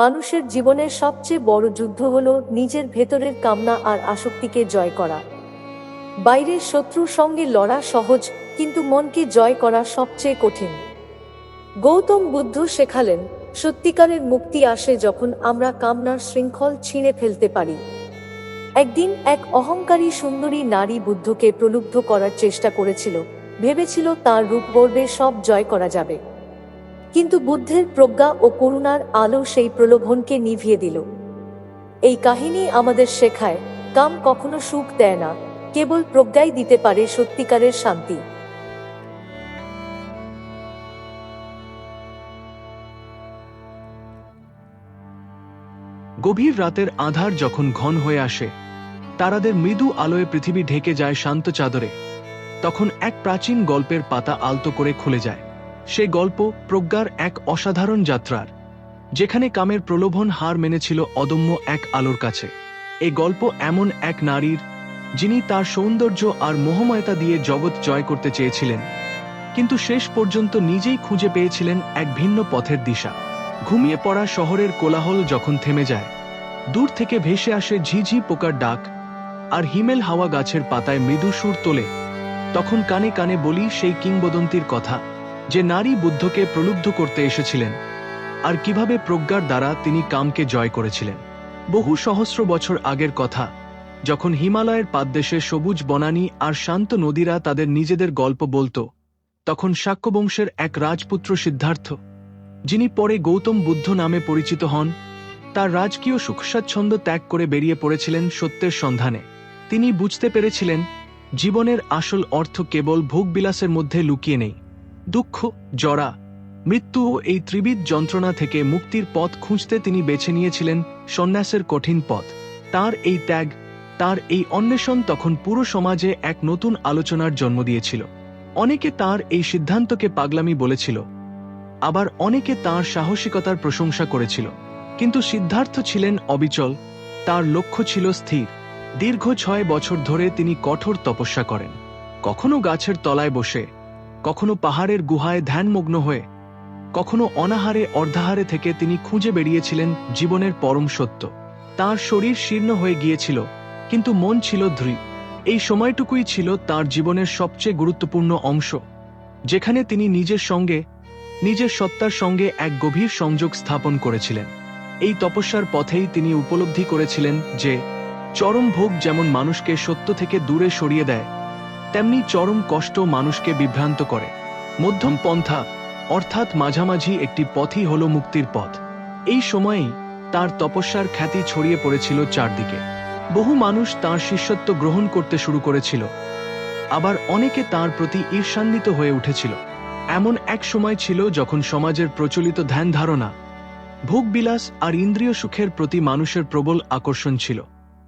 মানুষের জীবনের সবচেয়ে বড় যুদ্ধ হল নিজের ভেতরের কামনা আর আসক্তিকে জয় করা। বাইরের শত্রুর সঙ্গে লড়া সহজ, কিন্তু মনকে জয় করা সবচেয়ে কঠিন। গৌতম বুদ্ধ শেখালেন, সত্যিকারের মুক্তি আসে যখন আমরা কামনার শৃঙ্খল ছিঁড়ে ফেলতে পারি। একদিন এক অহংকারী সুন্দরী নারী বুদ্ধকে প্রলুব্ধ করার চেষ্টা করেছিল, ভেবেছিল তার রূপগর্বে সব জয় করা যাবে। কিন্তু বুদ্ধের প্রজ্ঞা ও করুণার আলো সেই প্রলোভনকে নিভিয়ে দিল। এই কাহিনী আমাদের শেখায়, কাম কখনো সুখ দেয় না, কেবল প্রজ্ঞাই দিতে পারে সত্যিকারের শান্তি। গভীর রাতের আধার যখন ঘন হয়ে আসে, তারাদের মৃদু আলোয় পৃথিবী ঢেকে যায় শান্ত চাদরে, তখন এক প্রাচীন গল্পের পাতা আলতো করে খুলে যায়। সে গল্প প্রজ্ঞার এক অসাধারণ যাত্রার, যেখানে কামের প্রলোভন হার মেনেছিল অদম্য এক আলোর কাছে। এই গল্প এমন এক নারীর, যিনি তার সৌন্দর্য আর মোহময়তা দিয়ে জগৎ জয় করতে চেয়েছিলেন, কিন্তু শেষ পর্যন্ত নিজেই খুঁজে পেয়েছিলেন এক ভিন্ন পথের দিশা। ঘুমিয়ে পড়া শহরের কোলাহল যখন থেমে যায়, দূর থেকে ভেসে আসে ঝিঝি পোকার ডাক আর হিমেল হাওয়া গাছের পাতায় মৃদু সুর তোলে, তখন কানে কানে বলি সেই কিংবদন্তির কথা যে নারী বুদ্ধকে প্রলুব্ধ করতে এসেছিলেন, আর কীভাবে প্রজ্ঞার দ্বারা তিনি কামকে জয় করেছিলেন। বহু সহস্র বছর আগের কথা, যখন হিমালয়ের পাদদেশে সবুজ বনানী আর শান্ত নদীরা তাদের নিজেদের গল্প বলতো, তখন শাক্যবংশের এক রাজপুত্র সিদ্ধার্থ, যিনি পরে গৌতম বুদ্ধ নামে পরিচিত হন, তার রাজকীয় সুখস্বাচ্ছন্দ ত্যাগ করে বেরিয়ে পড়েছিলেন সত্যের সন্ধানে। তিনি বুঝতে পেরেছিলেন, জীবনের আসল অর্থ কেবল ভোগবিলাসের মধ্যে লুকিয়ে নেই। দুঃখ, জরা, মৃত্যু ও এই ত্রিবিধ যন্ত্রণা থেকে মুক্তির পথ খুঁজতে তিনি বেছে নিয়েছিলেন সন্ন্যাসের কঠিন পথ। তার এই ত্যাগ, তার এই অন্বেষণ তখন পুরো সমাজে এক নতুন আলোচনার জন্ম দিয়েছিল। অনেকে তার এই সিদ্ধান্তকে পাগলামি বলেছিল, আবার অনেকে তার সাহসিকতার প্রশংসা করেছিল। কিন্তু সিদ্ধার্থ ছিলেন অবিচল, তার লক্ষ্য ছিল স্থির। দীর্ঘ ছয় বছর ধরে তিনি কঠোর তপস্যা করেন। কখনো গাছের তলায় বসে কখনো পাহাড়ের গুহায় ধ্যানমগ্ন হয়ে, কখনো অনাহারে অর্ধাহারে থেকে তিনি খুঁজে বেরিয়েছিলেন জীবনের পরম সত্য। তার শরীর শীর্ণ হয়ে গিয়েছিল, কিন্তু মন ছিল দৃঢ় এই সময়টুকুই ছিল তার জীবনের সবচেয়ে গুরুত্বপূর্ণ অংশ, যেখানে তিনি নিজের সঙ্গে, নিজের সত্তার সঙ্গে এক গভীর সংযোগ স্থাপন করেছিলেন। এই তপস্যার পথেই তিনি উপলব্ধি করেছিলেন যে, চরম ভোগ যেমন মানুষকে সত্য থেকে দূরে সরিয়ে দেয় তেমনি চরম কষ্ট মানুষকে বিভ্রান্ত করে। মধ্যম পন্থা, অর্থাৎ মাঝামাঝি একটি পথই হল মুক্তির পথ। এই সময়েই তার তপস্যার খ্যাতি ছড়িয়ে পড়েছিল চারদিকে। বহু মানুষ তার শিষ্যত্ব গ্রহণ করতে শুরু করেছিল। আবার অনেকে তার প্রতি ঈর্ষান্বিত হয়ে উঠেছিল। এমন এক সময় ছিল যখন সমাজের প্রচলিত ধ্যান ধারণা, ভোগবিলাস আর ইন্দ্রিয় সুখের প্রতি মানুষের প্রবল আকর্ষণ ছিল।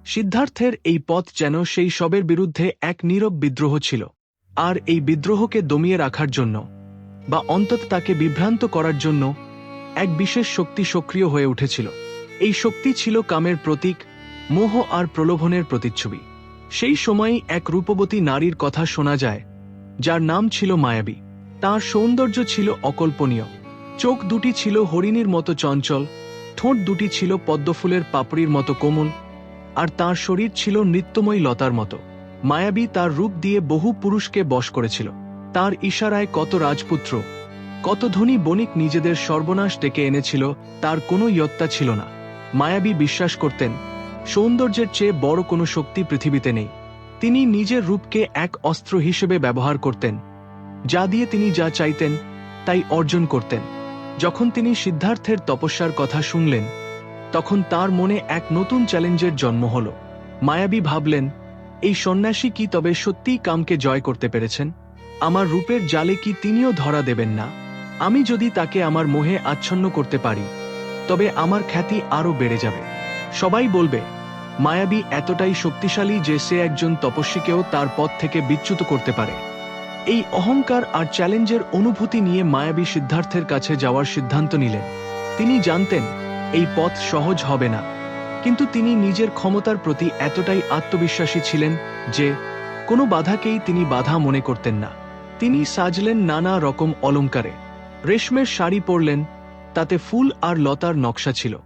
সিদ্ধার্থের এই পথ যেন সেই সবের বিরুদ্ধে এক নীরব বিদ্রোহ ছিল। আর এই বিদ্রোহকে দমিয়ে রাখার জন্য বা অন্তত তাকে বিভ্রান্ত করার জন্য এক বিশেষ শক্তি সক্রিয় হয়ে উঠেছিল। এই শক্তি ছিল কামের প্রতীক, মোহ আর প্রলোভনের প্রতিচ্ছবি। সেই সময়ই এক রূপবতী নারীর কথা শোনা যায়, যার নাম ছিল মায়াবী। তার সৌন্দর্য ছিল অকল্পনীয়। চোখ দুটি ছিল হরিণীর মতো চঞ্চল, ঠোঁট দুটি ছিল পদ্মফুলের পাপড়ির মতো কোমল আর তার শরীর ছিল নৃত্যময়ী লতার মতো। মায়াবী তার রূপ দিয়ে বহু পুরুষকে বশ করেছিল। তার ইশারায় কত রাজপুত্র, কত ধনী বণিক নিজেদের সর্বনাশ ডেকে এনেছিল, তার কোনো ইয়ত্তা ছিল না। মায়াবী বিশ্বাস করতেন, সৌন্দর্যের চেয়ে বড় কোনো শক্তি পৃথিবীতে নেই। তিনি নিজের রূপকে এক অস্ত্র হিসেবে ব্যবহার করতেন, যা দিয়ে তিনি যা চাইতেন, তাই অর্জন করতেন। যখন তিনি সিদ্ধার্থের তপস্যার কথা শুনলেন তখন তার মনে এক নতুন চ্যালেঞ্জের জন্ম হল। মায়াবী ভাবলেন, এই সন্ন্যাসী কি তবে সত্যিই কামকে জয় করতে পেরেছেন? আমার রূপের জালে কি তিনিও ধরা দেবেন না? আমি যদি তাকে আমার মোহে আচ্ছন্ন করতে পারি, তবে আমার খ্যাতি আরও বেড়ে যাবে। সবাই বলবে, মায়াবী এতটাই শক্তিশালী যে সে একজন তপস্বীকেও তার পথ থেকে বিচ্যুত করতে পারে। এই অহংকার আর চ্যালেঞ্জের অনুভূতি নিয়ে মায়াবী সিদ্ধার্থের কাছে যাওয়ার সিদ্ধান্ত নিলেন। তিনি জানতেন এই পথ সহজ হবে না। কিন্তু তিনি নিজের ক্ষমতার প্রতি এতটাই আত্মবিশ্বাসী ছিলেন যে কোনো বাধাকেই তিনি বাধা মনে করতেন না। তিনি সাজলেন নানা রকম অলঙ্কারে। রেশমের শাড়ি পরলেন, তাতে ফুল আর লতার নকশা ছিল।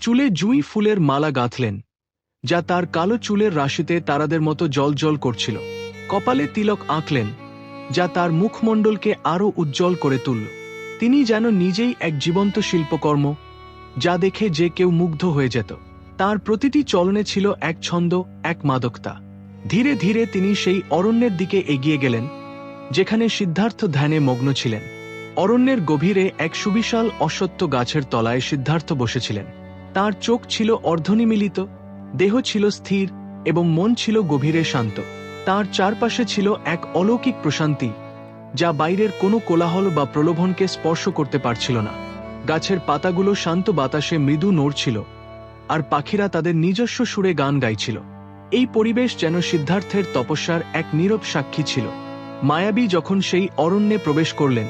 চুলে জুঁই ফুলের মালা গাঁথলেন, যা তার কালো চুলের রাশিতে তারাদের মতো জল জল করছিল। কপালে তিলক আঁকলেন, যা তার মুখমণ্ডলকে আরও উজ্জ্বল করে তুলল। তিনি যেন নিজেই এক জীবন্ত শিল্পকর্ম যা দেখে যে কেউ মুগ্ধ হয়ে যেত। তার প্রতিটি চলনে ছিল এক ছন্দ, এক মাদকতা। ধীরে ধীরে তিনি সেই অরণ্যের দিকে এগিয়ে গেলেন, যেখানে সিদ্ধার্থ ধ্যানে মগ্ন ছিলেন। অরণ্যের গভীরে এক সুবিশাল অসত্য গাছের তলায় সিদ্ধার্থ বসেছিলেন। তার চোখ ছিল অর্ধনিমিলিত, দেহ ছিল স্থির এবং মন ছিল গভীরে শান্ত। তার চারপাশে ছিল এক অলৌকিক প্রশান্তি, যা বাইরের কোনো কোলাহল বা প্রলোভনকে স্পর্শ করতে পারছিল না। গাছের পাতাগুলো শান্ত বাতাসে মৃদু নড়ছিল, আর পাখিরা তাদের নিজস্ব সুরে গান গাইছিল। এই পরিবেশ যেন সিদ্ধার্থের তপস্যার এক নীরব সাক্ষী ছিল। মায়াবী যখন সেই অরণ্যে প্রবেশ করলেন,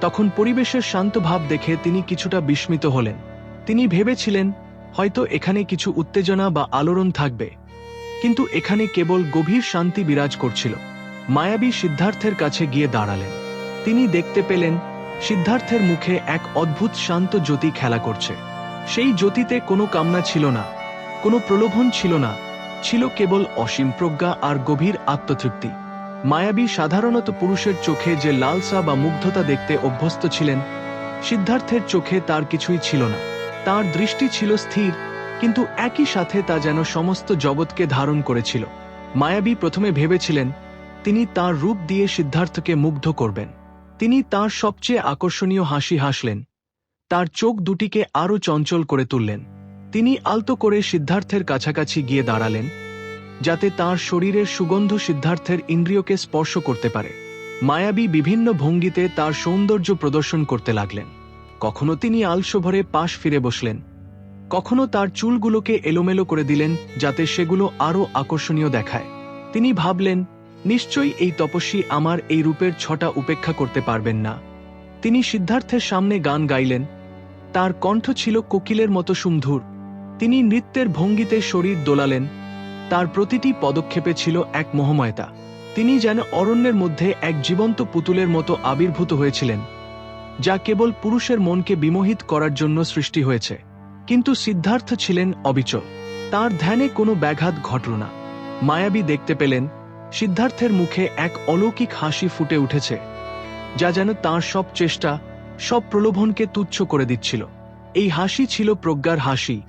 তখন পরিবেশের শান্ত ভাব দেখে তিনি কিছুটা বিস্মিত হলেন। তিনি ভেবেছিলেন, হয়তো এখানে কিছু উত্তেজনা বা আলোড়ন থাকবে। কিন্তু এখানে কেবল গভীর শান্তি বিরাজ করছিল। মায়াবী সিদ্ধার্থের কাছে গিয়ে দাঁড়ালেন। তিনি দেখতে পেলেন সিদ্ধার্থের মুখে এক অদ্ভুত শান্ত জ্যোতি খেলা করছে। সেই জ্যোতিতে কোনো কামনা ছিল না, কোনো প্রলোভন ছিল না, ছিল কেবল অসীম প্রজ্ঞা আর গভীর আত্মতৃপ্তি। মায়াবী সাধারণত পুরুষের চোখে যে লালসা বা মুগ্ধতা দেখতে অভ্যস্ত ছিলেন, সিদ্ধার্থের চোখে তার কিছুই ছিল না। তার দৃষ্টি ছিল স্থির, কিন্তু একই সাথে তা যেন সমস্ত জগৎকে ধারণ করেছিল। মায়াবী প্রথমে ভেবেছিলেন, তিনি তার রূপ দিয়ে সিদ্ধার্থকে মুগ্ধ করবেন। তিনি তার সবচেয়ে আকর্ষণীয় হাসি হাসলেন। তার চোখ দুটিকে আরও চঞ্চল করে তুললেন। তিনি আলতো করে সিদ্ধার্থের কাছাকাছি গিয়ে দাঁড়ালেন, যাতে তার শরীরের সুগন্ধ সিদ্ধার্থের ইন্দ্রিয়কে স্পর্শ করতে পারে। মায়াবী বিভিন্ন ভঙ্গিতে তার সৌন্দর্য প্রদর্শন করতে লাগলেন। কখনো তিনি আলসোভরে পাশ ফিরে বসলেন। কখনো তার চুলগুলোকে এলোমেলো করে দিলেন, যাতে সেগুলো আরও আকর্ষণীয় দেখায়। তিনি ভাবলেন নিশ্চয়ই এই তপস্বী আমার এই রূপের ছটা উপেক্ষা করতে পারবেন না। তিনি সিদ্ধার্থের সামনে গান গাইলেন। তার কণ্ঠ ছিল কোকিলের মতো সুমধুর। তিনি নৃত্যের ভঙ্গিতে শরীর দোলালেন। তার প্রতিটি পদক্ষেপে ছিল এক মোহময়তা। তিনি যেন অরণ্যের মধ্যে এক জীবন্ত পুতুলের মতো আবির্ভূত হয়েছিলেন, যা কেবল পুরুষের মনকে বিমোহিত করার জন্য সৃষ্টি হয়েছে। কিন্তু সিদ্ধার্থ ছিলেন অবিচল। তার ধ্যানে কোনো ব্যাঘাত ঘটল না। মায়াবী দেখতে পেলেন সিদ্ধার্থের মুখে এক অলৌকিক হাসি ফুটে উঠেছে, যা যেন তার সব চেষ্টা, সব প্রলোভনকে তুচ্ছ করে দিচ্ছিল। এই হাসি ছিল প্রজ্ঞার হাসি,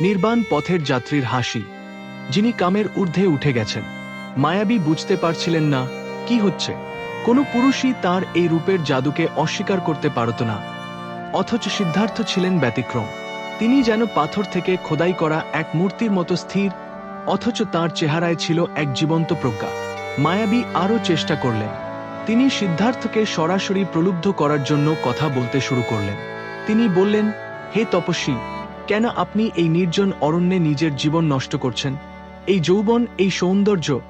নির্বাণ পথের যাত্রীর হাসি, যিনি কামের ঊর্ধ্বে উঠে গেছেন। মায়াবী বুঝতে পারছিলেন না, কি হচ্ছে? কোনো পুরুষই তার এই রূপের জাদুকে অস্বীকার করতে পারত না। অথচ সিদ্ধার্থ ছিলেন ব্যতিক্রম। তিনি যেন পাথর থেকে খোদাই করা এক মূর্তির মতো স্থির অথচ তার চেহারায় ছিল এক জীবন্ত প্রজ্ঞা। মায়াবী আরও চেষ্টা করলেন। তিনি সিদ্ধার্থকে সরাসরি প্রলুব্ধ করার জন্য কথা বলতে শুরু করলেন। তিনি বললেন, হে তপস্বী, কেন আপনি এই নির্জন অরণ্যে নিজের জীবন নষ্ট করছেন? এই যৌবন, এই সৌন্দর্য,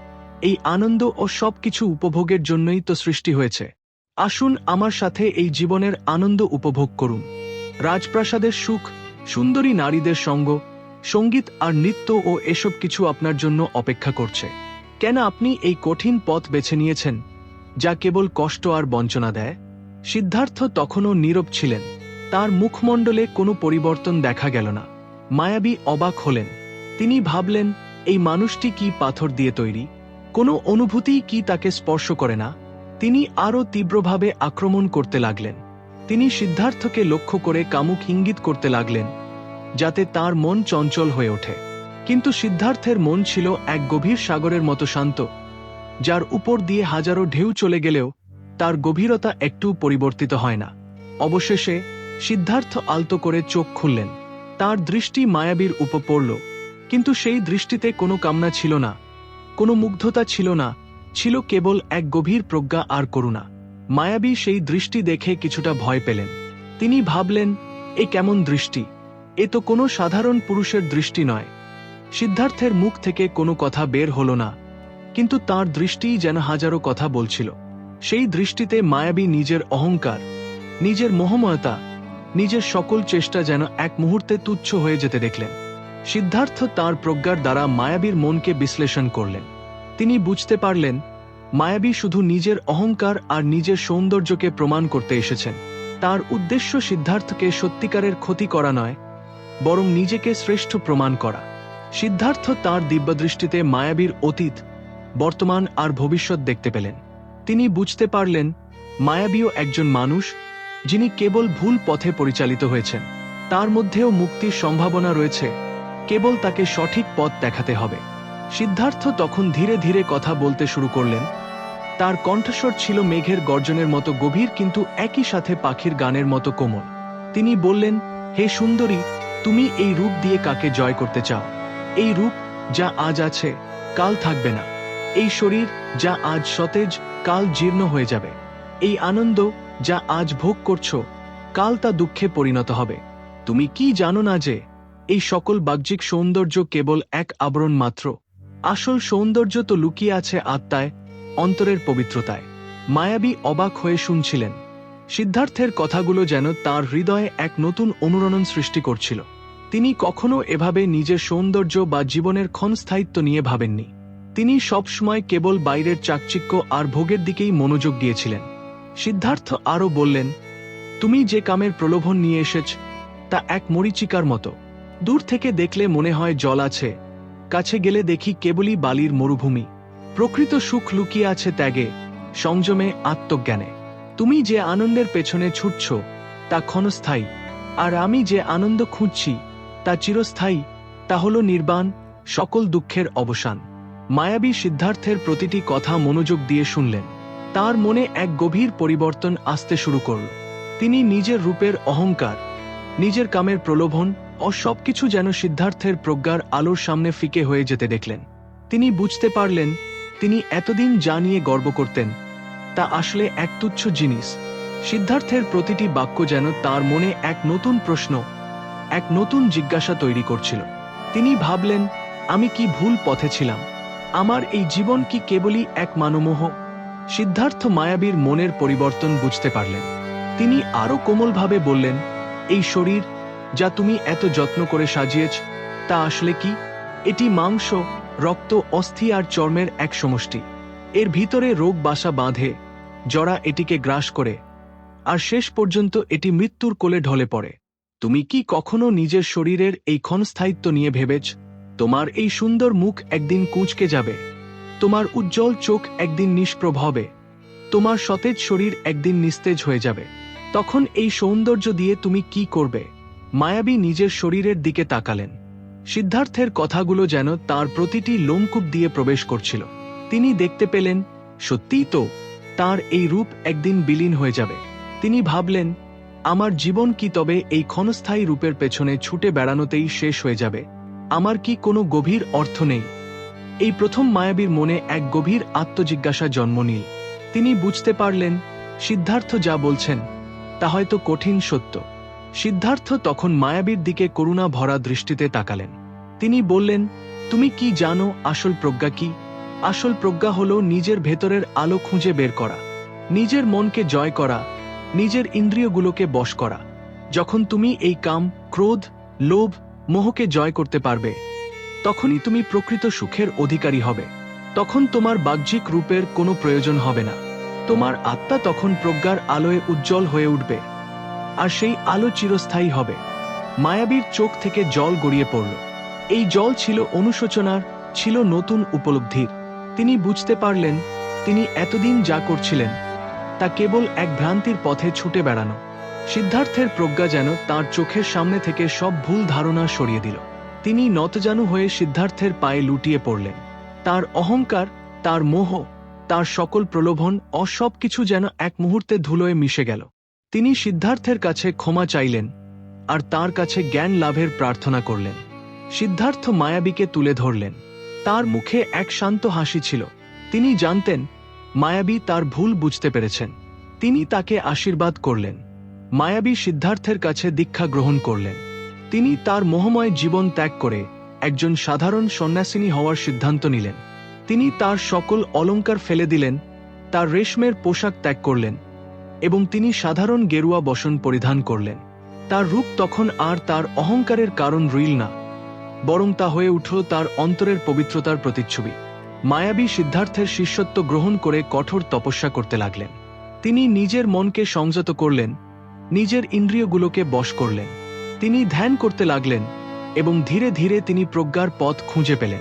এই আনন্দ ও সবকিছু উপভোগের জন্যই তো সৃষ্টি হয়েছে। আসুন আমার সাথে এই জীবনের আনন্দ উপভোগ করুন। রাজপ্রাসাদের সুখ, সুন্দরী নারীদের সঙ্গ সংগীত আর নৃত্য ও এসব কিছু আপনার জন্য অপেক্ষা করছে। কেন আপনি এই কঠিন পথ বেছে নিয়েছেন, যা কেবল কষ্ট আর বঞ্চনা দেয়? সিদ্ধার্থ তখনও নীরব ছিলেন। তার মুখমণ্ডলে কোনো পরিবর্তন দেখা গেল না। মায়াবী অবাক হলেন। তিনি ভাবলেন, এই মানুষটি কি পাথর দিয়ে তৈরি? কোনো অনুভূতিই কি তাকে স্পর্শ করে না? তিনি আরও তীব্রভাবে আক্রমণ করতে লাগলেন। তিনি সিদ্ধার্থকে লক্ষ্য করে কামুক ইঙ্গিত করতে লাগলেন যাতে তার মন চঞ্চল হয়ে ওঠে। কিন্তু সিদ্ধার্থের মন ছিল এক গভীর সাগরের মতো শান্ত, যার উপর দিয়ে হাজারো ঢেউ চলে গেলেও তার গভীরতা একটু পরিবর্তিত হয় না। অবশেষে সিদ্ধার্থ আলতো করে চোখ খুললেন। তার দৃষ্টি মায়াবীর উপর পড়ল, কিন্তু সেই দৃষ্টিতে কোনো কামনা ছিল না, কোনো মুগ্ধতা ছিল না, ছিল কেবল এক গভীর প্রজ্ঞা আর করুণা। মায়াবী সেই দৃষ্টি দেখে কিছুটা ভয় পেলেন। তিনি ভাবলেন, এ কেমন দৃষ্টি? এ তো কোনো সাধারণ পুরুষের দৃষ্টি নয়। সিদ্ধার্থের মুখ থেকে কোনো কথা বের হলো না। কিন্তু তার দৃষ্টিই যেন হাজারো কথা বলছিল। সেই দৃষ্টিতে মায়াবী নিজের অহংকার, নিজের মোহময়তা, নিজের সকল চেষ্টা যেন এক মুহূর্তে তুচ্ছ হয়ে যেতে দেখলেন। সিদ্ধার্থ তার প্রজ্ঞার দ্বারা মায়াবীর মনকে বিশ্লেষণ করলেন। তিনি বুঝতে পারলেন, মায়াবী শুধু নিজের অহংকার আর নিজের সৌন্দর্যকে প্রমাণ করতে এসেছেন। তার উদ্দেশ্য সিদ্ধার্থকে সত্যিকারের ক্ষতি করা নয় বরং নিজেকে শ্রেষ্ঠ প্রমাণ করা। সিদ্ধার্থ তার দিব্যদৃষ্টিতে মায়াবীর অতীত, বর্তমান আর ভবিষ্যৎ দেখতে পেলেন। তিনি বুঝতে পারলেন, মায়াবীও একজন মানুষ, যিনি কেবল ভুল পথে পরিচালিত হয়েছেন। তার মধ্যেও মুক্তির সম্ভাবনা রয়েছে, কেবল তাকে সঠিক পথ দেখাতে হবে। সিদ্ধার্থ তখন ধীরে ধীরে কথা বলতে শুরু করলেন, তার কণ্ঠস্বর ছিল মেঘের গর্জনের মতো গভীর কিন্তু একই সাথে পাখির গানের মতো কোমল। তিনি বললেন, হে সুন্দরী তুমি এই রূপ দিয়ে কাকে জয় করতে চাও? এই রূপ যা আজ আছে, কাল থাকবে না। এই শরীর যা আজ সতেজ, কাল জীর্ণ হয়ে যাবে। এই আনন্দ যা আজ ভোগ করছ, কাল তা দুঃখে পরিণত হবে। তুমি কি জানো না যে, এই সকল বাহ্যিক সৌন্দর্য কেবল এক আবরণ মাত্র? আসল সৌন্দর্য তো লুকিয়ে আছে আত্মায়, অন্তরের পবিত্রতায়। মায়াবী অবাক হয়ে শুনছিলেন। সিদ্ধার্থের কথাগুলো যেন তার হৃদয়ে এক নতুন অনুরণন সৃষ্টি করছিল। তিনি কখনো এভাবে নিজের সৌন্দর্য বা জীবনের ক্ষণস্থায়িত্ব নিয়ে ভাবেননি। তিনি সবসময় কেবল বাইরের চাকচিক্য আর ভোগের দিকেই মনোযোগ দিয়েছিলেন। সিদ্ধার্থ আরও বললেন, তুমি যে কামের প্রলোভন নিয়ে এসেছ, তা এক মরিচিকার মতো। দূর থেকে দেখলে মনে হয় জল আছে। কাছে গেলে দেখি কেবলই বালির মরুভূমি। প্রকৃত সুখ লুকিয়ে আছে ত্যাগে, সংযমে আত্মজ্ঞানে। তুমি যে আনন্দের পেছনে ছুটছ, তা ক্ষণস্থায়ী। আর আমি যে আনন্দ খুঁজছি, তা চিরস্থায়ী। তা হল নির্বাণ, সকল দুঃখের অবসান। মায়াবী সিদ্ধার্থের প্রতিটি কথা মনোযোগ দিয়ে শুনলেন। তার মনে এক গভীর পরিবর্তন আসতে শুরু করল। তিনি নিজের রূপের অহংকার, নিজের কামের প্রলোভন ও সবকিছু যেন সিদ্ধার্থের প্রজ্ঞার আলোর সামনে ফিকে হয়ে যেতে দেখলেন। তিনি বুঝতে পারলেন, তিনি এতদিন যা নিয়ে গর্ব করতেন তা আসলে এক তুচ্ছ জিনিস। সিদ্ধার্থের প্রতিটি বাক্য যেন তার মনে এক নতুন প্রশ্ন, এক নতুন জিজ্ঞাসা তৈরি করছিল। তিনি ভাবলেন, আমি কি ভুল পথে ছিলাম? আমার এই জীবন কি কেবলই এক মানমোহ? সিদ্ধার্থ মায়াবীর মনের পরিবর্তন বুঝতে পারলেন। তিনি আরও কোমলভাবে বললেন, এই শরীর যা তুমি এত যত্ন করে সাজিয়েছ, তা আসলে কি? এটি মাংস, রক্ত, অস্থি আর চর্মের এক সমষ্টি। এর ভিতরে রোগ বাসা বাঁধে জরা এটিকে গ্রাস করে, আর শেষ পর্যন্ত এটি মৃত্যুর কোলে ঢলে পড়ে। তুমি কি কখনো নিজের শরীরের এই ক্ষণস্থায়িত্ব নিয়ে ভেবেছ, তোমার এই সুন্দর মুখ একদিন কুঁচকে যাবে, তোমার উজ্জ্বল চোখ একদিন নিষ্প্রভ হবে, তোমার সতেজ শরীর একদিন নিস্তেজ হয়ে যাবে। তখন এই সৌন্দর্য দিয়ে তুমি কি করবে? মায়াবী নিজের শরীরের দিকে তাকালেন। সিদ্ধার্থের কথাগুলো যেন তার প্রতিটি লোমকূপ দিয়ে প্রবেশ করছিল। তিনি দেখতে পেলেন, সত্যিই তো তার এই রূপ একদিন বিলীন হয়ে যাবে। তিনি ভাবলেন, আমার জীবন কি তবে এই ক্ষণস্থায়ী রূপের পেছনে ছুটে বেড়ানোতেই শেষ হয়ে যাবে? আমার কি কোনো গভীর অর্থ নেই? এই প্রথম মায়াবীর মনে এক গভীর আত্মজিজ্ঞাসা জন্ম নিল। তিনি বুঝতে পারলেন, সিদ্ধার্থ যা বলছেন, তা হয়তো কঠিন সত্য। সিদ্ধার্থ তখন মায়াবীর দিকে করুণা ভরা দৃষ্টিতে তাকালেন। তিনি বললেন, তুমি কি জানো আসল প্রজ্ঞা কি? আসল প্রজ্ঞা হল নিজের ভেতরের আলো খুঁজে বের করা, নিজের মনকে জয় করা, নিজের ইন্দ্রিয়গুলোকে বশ করা। যখন তুমি এই কাম, ক্রোধ, লোভ, মোহকে জয় করতে পারবে, তখনই তুমি প্রকৃত সুখের অধিকারী হবে। তখন তোমার বাহ্যিক রূপের কোনো প্রয়োজন হবে না। তোমার আত্মা তখন প্রজ্ঞার আলোয় উজ্জ্বল হয়ে উঠবে, আর সেই আলো চিরস্থায়ী হবে। মায়াবীর চোখ থেকে জল গড়িয়ে পড়ল। এই জল ছিল অনুশোচনার, ছিল নতুন উপলব্ধির। তিনি বুঝতে পারলেন তিনি এতদিন যা করছিলেন, তা কেবল এক ভ্রান্তির পথে ছুটে বেড়ানো। সিদ্ধার্থের প্রজ্ঞা যেন তার চোখের সামনে থেকে সব ভুল ধারণা সরিয়ে দিল। তিনি নতজানু হয়ে সিদ্ধার্থের পায়ে লুটিয়ে পড়লেন। তার অহংকার, তার মোহ, তার সকল প্রলোভন ও সবকিছু যেন এক মুহূর্তে ধুলোয় মিশে গেল। তিনি সিদ্ধার্থের কাছে ক্ষমা চাইলেন আর তার কাছে জ্ঞান লাভের প্রার্থনা করলেন। সিদ্ধার্থ মায়াবীকে তুলে ধরলেন। তার মুখে এক শান্ত হাসি ছিল। তিনি জানতেন, মায়াবী তার ভুল বুঝতে পেরেছেন। তিনি তাকে আশীর্বাদ করলেন। মায়াবী সিদ্ধার্থের কাছে দীক্ষা গ্রহণ করলেন। তিনি তার মোহময় জীবন ত্যাগ করে একজন সাধারণ সন্ন্যাসিনী হওয়ার সিদ্ধান্ত নিলেন। তিনি তার সকল অলংকার ফেলে দিলেন, তার রেশমের পোশাক ত্যাগ করলেন এবং তিনি সাধারণ গেরুয়া বসন পরিধান করলেন। তার রূপ তখন আর তার অহংকারের কারণ রইল না। বরং তা হয়ে উঠল তার অন্তরের পবিত্রতার প্রতিচ্ছবি। মায়াবী সিদ্ধার্থের শিষ্যত্ব গ্রহণ করে কঠোর তপস্যা করতে লাগলেন। তিনি নিজের মনকে সংযত করলেন, নিজের ইন্দ্রিয়গুলোকে বশ করলেন। তিনি ধ্যান করতে লাগলেন এবং ধীরে ধীরে তিনি প্রজ্ঞার পথ খুঁজে পেলেন।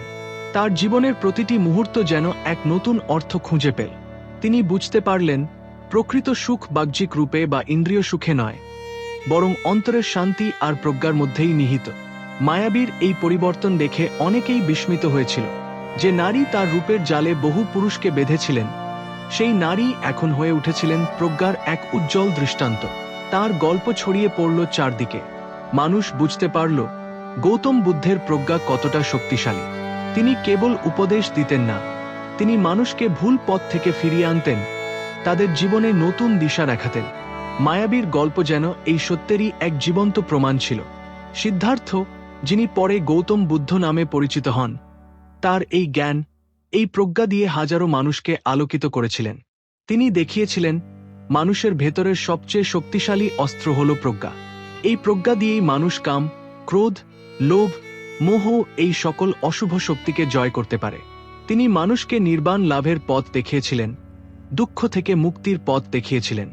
তার জীবনের প্রতিটি মুহূর্ত যেন এক নতুন অর্থ খুঁজে পেল। তিনি বুঝতে পারলেন, প্রকৃত সুখ বাহ্যিক রূপে বা ইন্দ্রিয় সুখে নয়, বরং অন্তরের শান্তি আর প্রজ্ঞার মধ্যেই নিহিত। মায়াবীর এই পরিবর্তন দেখে অনেকেই বিস্মিত হয়েছিল যে নারী তার রূপের জালে বহু পুরুষকে বেঁধেছিলেন। সেই নারী এখন হয়ে উঠেছিলেন প্রজ্ঞার এক উজ্জ্বল দৃষ্টান্ত। তার গল্প ছড়িয়ে পড়ল চারদিকে। মানুষ বুঝতে পারল, গৌতম বুদ্ধের প্রজ্ঞা কতটা শক্তিশালী। তিনি কেবল উপদেশ দিতেন না, তিনি মানুষকে ভুল পথ থেকে ফিরিয়ে আনতেন, তাদের জীবনে নতুন দিশা দেখাতেন। মায়াবীর গল্প যেন এই সত্যেরই এক জীবন্ত প্রমাণ ছিল। সিদ্ধার্থ যিনি পরে গৌতম বুদ্ধ নামে পরিচিত হন, তার এই জ্ঞান, এই প্রজ্ঞা দিয়ে হাজারো মানুষকে আলোকিত করেছিলেন। তিনি দেখিয়েছিলেন, মানুষের ভেতরের সবচেয়ে শক্তিশালী অস্ত্র হল প্রজ্ঞা। এই প্রজ্ঞা দিয়েই মানুষ কাম, ক্রোধ, লোভ, মোহ এই সকল অশুভ শক্তিকে জয় করতে পারে। তিনি মানুষকে নির্বাণ লাভের পথ দেখিয়েছিলেন, দুঃখ থেকে মুক্তির পথ দেখিয়েছিলেন।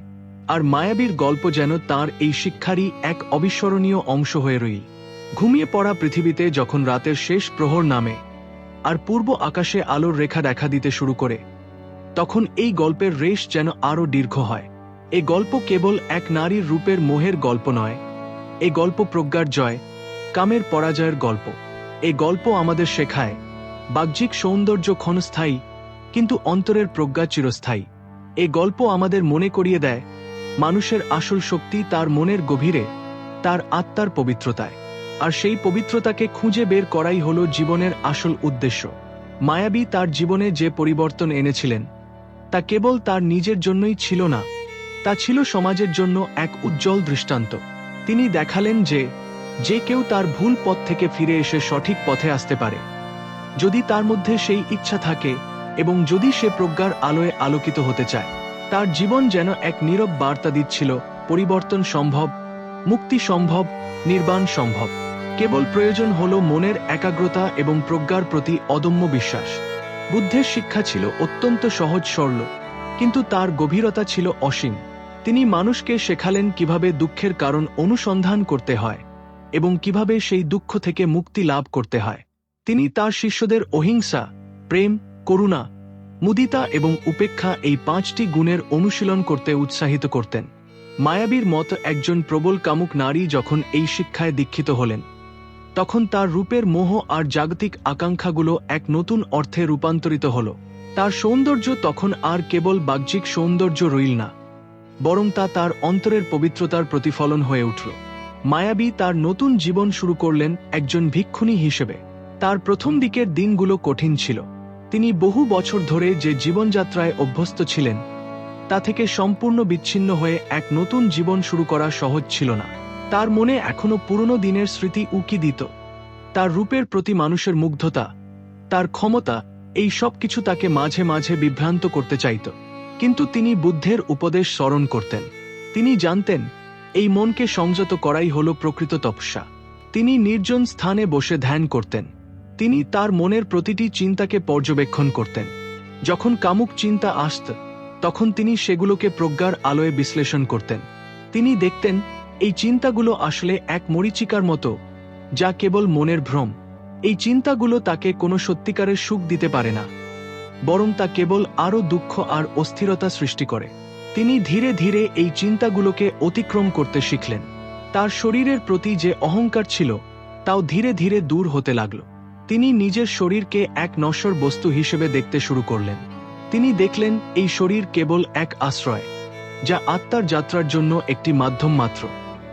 আর মায়াবীর গল্প যেন তার এই শিক্ষারই এক অবিস্মরণীয় অংশ হয়ে রইল। ঘুমিয়ে পড়া পৃথিবীতে যখন রাতের শেষ প্রহর নামে আর পূর্ব আকাশে আলোর রেখা দেখা দিতে শুরু করে, তখন এই গল্পের রেশ যেন আরও দীর্ঘ হয়। এ গল্প কেবল এক নারীর রূপের মোহের গল্প নয়, এ গল্প প্রজ্ঞার জয়, কামের পরাজয়ের গল্প। এ গল্প আমাদের শেখায়, বাহ্যিক সৌন্দর্য ক্ষণস্থায়ী, কিন্তু অন্তরের প্রজ্ঞা চিরস্থায়ী। এ গল্প আমাদের মনে করিয়ে দেয়, মানুষের আসল শক্তি তার মনের গভীরে, তার আত্মার পবিত্রতায়। আর সেই পবিত্রতাকে খুঁজে বের করাই হল জীবনের আসল উদ্দেশ্য। মায়াবী তার জীবনে যে পরিবর্তন এনেছিলেন, তা কেবল তার নিজের জন্যই ছিল না, তা ছিল সমাজের জন্য এক উজ্জ্বল দৃষ্টান্ত। তিনি দেখালেন যে যে কেউ তার ভুল পথ থেকে ফিরে এসে সঠিক পথে আসতে পারে। যদি তার মধ্যে সেই ইচ্ছা থাকে এবং যদি সে প্রজ্ঞার আলোয় আলোকিত হতে চায়, তার জীবন যেন এক নীরব বার্তা দিচ্ছিল, পরিবর্তন সম্ভব, মুক্তি সম্ভব, নির্বাণ সম্ভব। কেবল প্রয়োজন হল মনের একাগ্রতা এবং প্রজ্ঞার প্রতি অদম্য বিশ্বাস। বুদ্ধের শিক্ষা ছিল অত্যন্ত সহজ সরল, কিন্তু তার গভীরতা ছিল অসীম। তিনি মানুষকে শেখালেন কীভাবে দুঃখের কারণ অনুসন্ধান করতে হয় এবং কীভাবে সেই দুঃখ থেকে মুক্তি লাভ করতে হয়। তিনি তার শিষ্যদের অহিংসা, প্রেম, করুণা, মুদিতা এবং উপেক্ষা এই পাঁচটি গুণের অনুশীলন করতে উৎসাহিত করতেন। মায়াবীর মত একজন প্রবল কামুক নারী যখন এই শিক্ষায় দীক্ষিত হলেন তখন তার রূপের মোহ আর জাগতিক আকাঙ্ক্ষাগুলো এক নতুন অর্থে রূপান্তরিত হল। তার সৌন্দর্য তখন আর কেবল বাহ্যিক সৌন্দর্য রইল না, বরং তা তার অন্তরের পবিত্রতার প্রতিফলন হয়ে উঠল। মায়াবী তার নতুন জীবন শুরু করলেন একজন ভিক্ষুণী হিসেবে। তার প্রথম দিকের দিনগুলো কঠিন ছিল। তিনি বহু বছর ধরে যে জীবনযাত্রায় অভ্যস্ত ছিলেন, তা থেকে সম্পূর্ণ বিচ্ছিন্ন হয়ে এক নতুন জীবন শুরু করা সহজ ছিল না। তার মনে এখনও পুরনো দিনের স্মৃতি উকি দিত। তার রূপের প্রতি মানুষের মুগ্ধতা, তার ক্ষমতা, এই সব কিছু তাকে মাঝে মাঝে বিভ্রান্ত করতে চাইত। কিন্তু তিনি বুদ্ধের উপদেশ স্মরণ করতেন। তিনি জানতেন, এই মনকে সংযত করাই হল প্রকৃত তপস্যা। তিনি নির্জন স্থানে বসে ধ্যান করতেন। তিনি তার মনের প্রতিটি চিন্তাকে পর্যবেক্ষণ করতেন। যখন কামুক চিন্তা আসত, তখন তিনি সেগুলোকে প্রজ্ঞার আলোয় বিশ্লেষণ করতেন। তিনি দেখতেন এই চিন্তাগুলো আসলে এক মরিচিকার মতো, যা কেবল মনের ভ্রম। এই চিন্তাগুলো তাকে কোনো সত্যিকারের সুখ দিতে পারে না, বরং তা কেবল আরও দুঃখ আর অস্থিরতা সৃষ্টি করে। তিনি ধীরে ধীরে এই চিন্তাগুলোকে অতিক্রম করতে শিখলেন। তার শরীরের প্রতি যে অহংকার ছিল, তাও ধীরে ধীরে দূর হতে লাগল। তিনি নিজের শরীরকে এক নশ্বর বস্তু হিসেবে দেখতে শুরু করলেন। তিনি দেখলেন এই শরীর কেবল এক আশ্রয়, যা আত্মার যাত্রার জন্য একটি মাধ্যম মাত্র।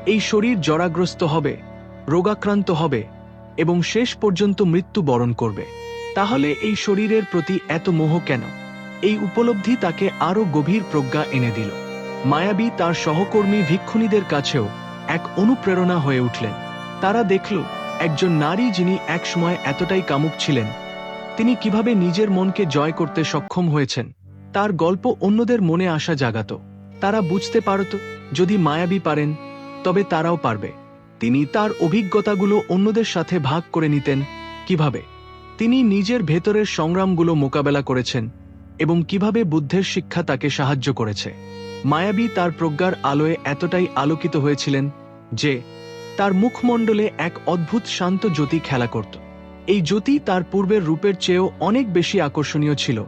এই শরীর জরাগ্রস্ত হবে, রোগাক্রান্ত হবে এবং শেষ পর্যন্ত মৃত্যু বরণ করবে। তাহলে এই শরীরের প্রতি এত মোহ কেন? এই উপলব্ধি তাকে আরও গভীর প্রজ্ঞা এনে দিল। মায়াবী তার সহকর্মী ভিক্ষুণীদের কাছেও এক অনুপ্রেরণা হয়ে উঠলেন। তারা দেখল, একজন নারী যিনি একসময় এতটাই কামুক ছিলেন, তিনি কীভাবে নিজের মনকে জয় করতে সক্ষম হয়েছেন। তার গল্প অন্যদের মনে আসা জাগাত। তারা বুঝতে পারত, যদি মায়াবী পারেন তবে তারাও পারবে। তিনি তার অভিজ্ঞতাগুলো অন্যদের সাথে ভাগ করে নিতেন। কীভাবে? তিনি নিজের ভেতরের সংগ্রামগুলো মোকাবেলা করেছেন এবং কীভাবে বুদ্ধের শিক্ষা তাকে সাহায্য করেছে। মায়াবী তার প্রজ্ঞার আলোয় এতটাই আলোকিত হয়েছিলেন যে তার মুখমণ্ডলে এক অদ্ভুত শান্ত জ্যোতি খেলা করত। এই জ্যোতি তার পূর্বের রূপের চেয়েও অনেক বেশি আকর্ষণীয় ছিল,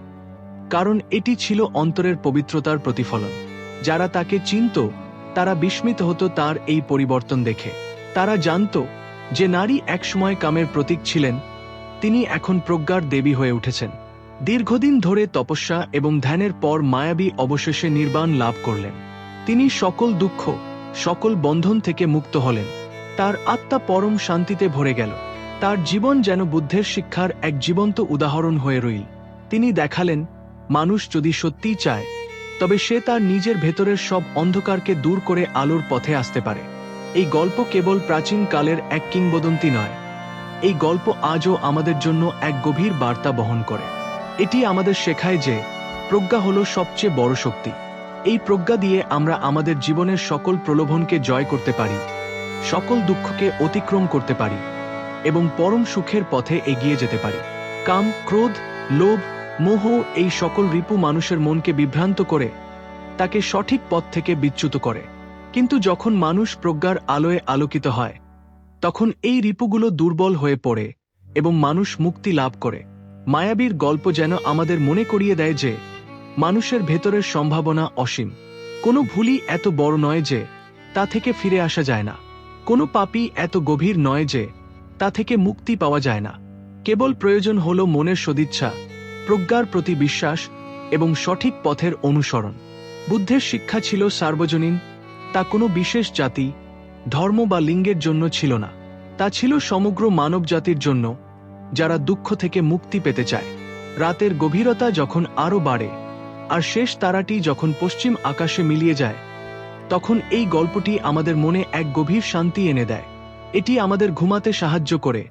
কারণ এটি ছিল অন্তরের পবিত্রতার প্রতিফলন, যারা তাকে চিনত তারা বিস্মিত হতো তার এই পরিবর্তন দেখে। তারা জানত যে নারী একসময় কামের প্রতীক ছিলেন, তিনি এখন প্রজ্ঞার দেবী হয়ে উঠেছেন। দীর্ঘদিন ধরে তপস্যা এবং ধ্যানের পর মায়াবী অবশেষে নির্বাণ লাভ করলেন। তিনি সকল দুঃখ, সকল বন্ধন থেকে মুক্ত হলেন। তার আত্মা পরম শান্তিতে ভরে গেল। তার জীবন যেন বুদ্ধের শিক্ষার এক জীবন্ত উদাহরণ হয়ে রইল। তিনি দেখালেন, মানুষ যদি সত্যিই চায় তবে সে তার নিজের ভেতরের সব অন্ধকারকে দূর করে আলোর পথে আসতে পারে। এই গল্প কেবল প্রাচীন কালের এক কিংবদন্তি নয়। এই গল্প আজও আমাদের জন্য এক গভীর বার্তা বহন করে। এটি আমাদের শেখায় যে প্রজ্ঞা হল সবচেয়ে বড় শক্তি। এই প্রজ্ঞা দিয়ে আমরা আমাদের জীবনের সকল প্রলোভনকে জয় করতে পারি, সকল দুঃখকে অতিক্রম করতে পারি এবং পরম সুখের পথে এগিয়ে যেতে পারি। কাম, ক্রোধ, লোভ মোহ এই সকল রিপু মানুষের মনকে বিভ্রান্ত করে, তাকে সঠিক পথ থেকে বিচ্যুত করে। কিন্তু যখন মানুষ প্রজ্ঞার আলোয় আলোকিত হয়, তখন এই রিপুগুলো দুর্বল হয়ে পড়ে এবং মানুষ মুক্তি লাভ করে। মায়াবীর গল্প যেন আমাদের মনে করিয়ে দেয় যে, মানুষের ভেতরের সম্ভাবনা অসীম। কোনো ভুলই এত বড় নয় যে, তা থেকে ফিরে আসা যায় না। কোনো পাপই এত গভীর নয় যে, তা থেকে মুক্তি পাওয়া যায় না। কেবল প্রয়োজন হল মনের সদিচ্ছা প্রজ্ঞার প্রতি বিশ্বাস এবং সঠিক পথের অনুসরণ। বুদ্ধের শিক্ষা ছিল সার্বজনীন, তা কোনো বিশেষ জাতি, ধর্ম বা লিঙ্গের জন্য ছিল না। তা ছিল সমগ্র মানব জাতির জন্য, যারা দুঃখ থেকে মুক্তি পেতে চায়। রাতের গভীরতা যখন আরও বাড়ে, আর শেষ তারাটি যখন পশ্চিম আকাশে মিলিয়ে যায়, তখন এই গল্পটি আমাদের মনে এক গভীর শান্তি এনে দেয়। এটি আমাদের ঘুমাতে সাহায্য করে।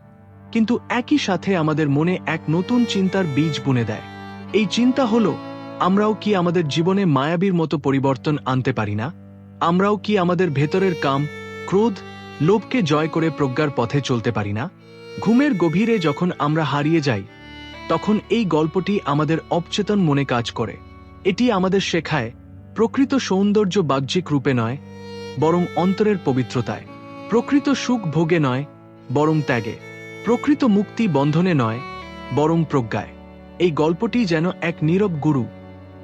কিন্তু একই সাথে আমাদের মনে এক নতুন চিন্তার বীজ বুনে দেয়। এই চিন্তা হল, আমরাও কি আমাদের জীবনে মায়াবীর মতো পরিবর্তন আনতে পারি না? আমরাও কি আমাদের ভেতরের কাম, ক্রোধ, লোভকে জয় করে প্রজ্ঞার পথে চলতে পারি না? ঘুমের গভীরে যখন আমরা হারিয়ে যাই, তখন এই গল্পটি আমাদের অবচেতন মনে কাজ করে। এটি আমাদের শেখায়, প্রকৃত সৌন্দর্য বাহ্যিক রূপে নয়, বরং অন্তরের পবিত্রতায়। প্রকৃত সুখ ভোগে নয়, বরং ত্যাগে। প্রকৃত মুক্তি বন্ধনে নয়, বরং প্রজ্ঞায়। এই গল্পটি যেন এক নীরব গুরু,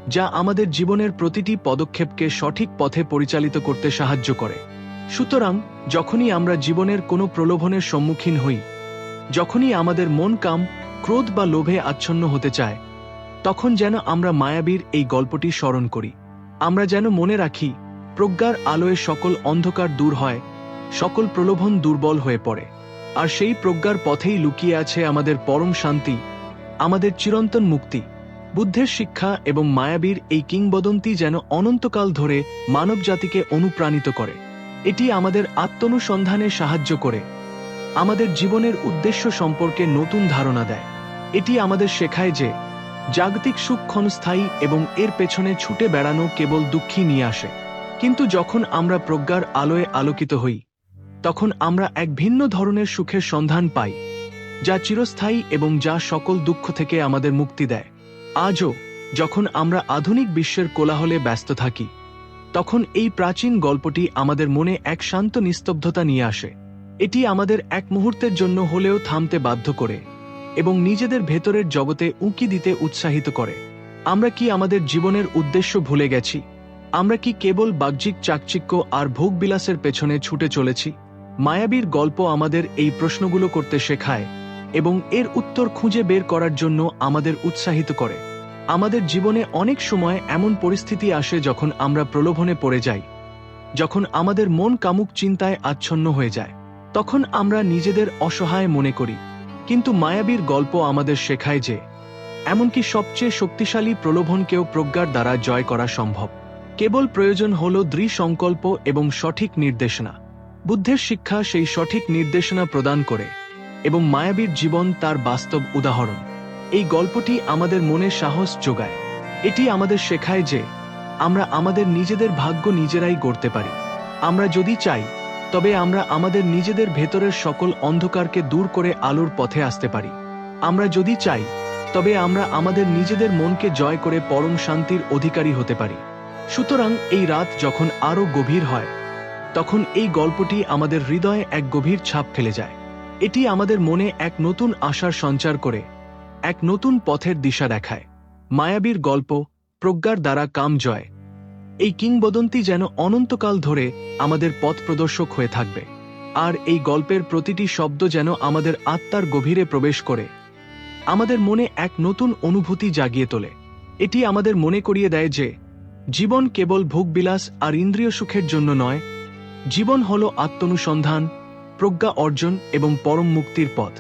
যা আমাদের জীবনের প্রতিটি পদক্ষেপকে সঠিক পথে পরিচালিত করতে সাহায্য করে। সুতরাং, যখনই আমরা জীবনের কোনো প্রলোভনের সম্মুখীন হই, যখনই আমাদের মন কাম, ক্রোধ বা লোভে আচ্ছন্ন হতে চায়, তখন যেন আমরা মায়াবীর এই গল্পটি স্মরণ করি। আমরা যেন মনে রাখি, প্রজ্ঞার আলোয় সকল অন্ধকার দূর হয়, সকল প্রলোভন দুর্বল হয়ে পড়ে। আর সেই প্রজ্ঞার পথেই লুকিয়ে আছে আমাদের পরম শান্তি, আমাদের চিরন্তন মুক্তি। বুদ্ধের শিক্ষা এবং মায়াবীর এই কিংবদন্তি যেন অনন্তকাল ধরে মানবজাতিকে অনুপ্রাণিত করে। এটি আমাদের আত্মনুসন্ধানে সাহায্য করে, আমাদের জীবনের উদ্দেশ্য সম্পর্কে নতুন ধারণা দেয়। এটি আমাদের শেখায় যে, জাগতিক সুখ ক্ষণস্থায়ী এবং এর পেছনে ছুটে বেড়ানো কেবল দুঃখী নিয়ে আসে। কিন্তু যখন আমরা প্রজ্ঞার আলোয় আলোকিত হই তখন আমরা এক ভিন্ন ধরনের সুখের সন্ধান পাই, যা চিরস্থায়ী এবং যা সকল দুঃখ থেকে আমাদের মুক্তি দেয়। আজও, যখন আমরা আধুনিক বিশ্বের কোলাহলে ব্যস্ত থাকি, তখন এই প্রাচীন গল্পটি আমাদের মনে এক শান্ত নিস্তব্ধতা নিয়ে আসে। এটি আমাদের এক মুহূর্তের জন্য হলেও থামতে বাধ্য করে এবং নিজেদের ভেতরের জগতে উঁকি দিতে উৎসাহিত করে। আমরা কি আমাদের জীবনের উদ্দেশ্য ভুলে গেছি? আমরা কি কেবল বাহ্যিক চাকচিক্য আর ভোগবিলাসের পেছনে ছুটে চলেছি? মায়াবীর গল্প আমাদের এই প্রশ্নগুলো করতে শেখায় এবং এর উত্তর খুঁজে বের করার জন্য আমাদের উৎসাহিত করে। আমাদের জীবনে অনেক সময় এমন পরিস্থিতি আসে যখন আমরা প্রলোভনে পড়ে যাই, যখন আমাদের মন কামুক চিন্তায় আচ্ছন্ন হয়ে যায়, তখন আমরা নিজেদের অসহায় মনে করি। কিন্তু মায়াবীর গল্প আমাদের শেখায় যে, এমনকি সবচেয়ে শক্তিশালী প্রলোভনকেও প্রজ্ঞার দ্বারা জয় করা সম্ভব। কেবল প্রয়োজন হল দৃঢ় সংকল্প এবং সঠিক নির্দেশনা। বুদ্ধের শিক্ষা সেই সঠিক নির্দেশনা প্রদান করে এবং মায়াবীর জীবন তার বাস্তব উদাহরণ। এই গল্পটি আমাদের মনে সাহস যোগায়। এটি আমাদের শেখায় যে আমরা আমাদের নিজেদের ভাগ্য নিজেরাই গড়তে পারি। আমরা যদি চাই, তবে আমরা আমাদের নিজেদের ভেতরের সকল অন্ধকারকে দূর করে আলোর পথে আসতে পারি। আমরা যদি চাই, তবে আমরা আমাদের নিজেদের মনকে জয় করে পরম শান্তির অধিকারী হতে পারি। সুতরাং এই রাত যখন আরও গভীর হয় তখন এই গল্পটি আমাদের হৃদয়ে এক গভীর ছাপ ফেলে যায়। এটি আমাদের মনে এক নতুন আশার সঞ্চার করে, এক নতুন পথের দিশা দেখায়। মায়াবীর গল্প, প্রজ্ঞার দ্বারা কাম জয় এই কিংবদন্তি যেন অনন্তকাল ধরে আমাদের পথ প্রদর্শক হয়ে থাকবে। আর এই গল্পের প্রতিটি শব্দ যেন আমাদের আত্মার গভীরে প্রবেশ করে। আমাদের মনে এক নতুন অনুভূতি জাগিয়ে তোলে। এটি আমাদের মনে করিয়ে দেয় যে, জীবন কেবল ভোগবিলাস আর ইন্দ্রিয় সুখের জন্য নয় জীবন হল আত্মনুসন্ধান প্রজ্ঞা অর্জন এবং পরম মুক্তির পথ।